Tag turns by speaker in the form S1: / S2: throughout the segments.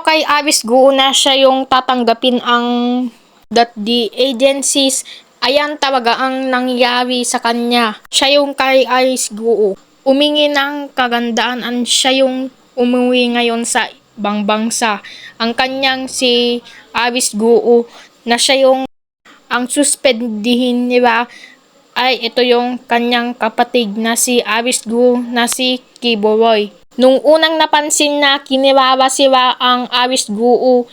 S1: kay Aris Guo na siya yung tatanggapin ang that the agencies ayan talaga ang nangyari sa kanya. Siya yung kay Aris Guo. Umingi ng kagandaan ang siya yung umuwi ngayon sa ibang bansa. Ang kanyang si Aris Guo na siya yung ang suspendihin nila ay ito yung kanyang kapatid na si Aris Gu na si Kiboroy. Nung unang napansin na kinilala sila ang Aris Gu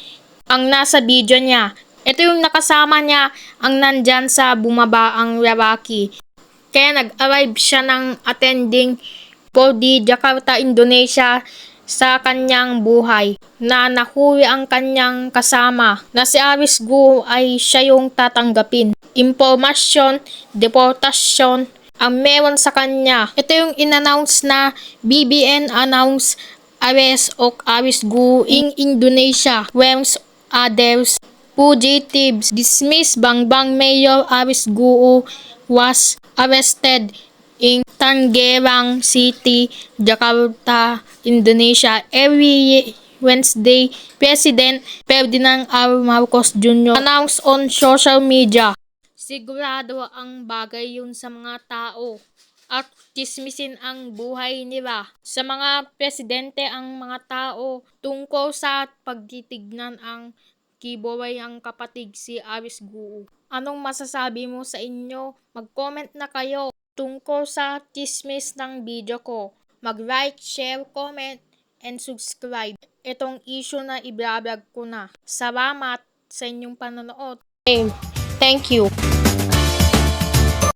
S1: ang nasa video niya. Ito yung nakasama niya ang nandyan sa bumaba ang lalaki. Kaya nag-arrive siya ng attending for the Jakarta, Indonesia sa kanyang buhay na nahuli ang kanyang kasama na si Aris Gu ay siya yung tatanggapin. Impormasyon, deportasyon ang meron sa kanya. Ito yung in-announce na BBN announce arrest of Aris Gu in Indonesia. Whereas others fugitives dismissed Bangbang Mayor Aris Gu was arrested in Tangerang City, Jakarta, Indonesia every Wednesday, President Ferdinand R. Marcos Jr. announced on social media. Sigurado ang bagay yun sa mga tao at tismisin ang buhay nila. Sa mga presidente ang mga tao tungkol sa pagtitignan ang Kiboy ang kapatid si Aris Guu. Anong masasabi mo sa inyo? Mag-comment na kayo tungkol sa chismis ng video ko. Mag-like, share, comment, and subscribe. Itong issue na ibablog ko na. Salamat sa inyong panonood. Thank you.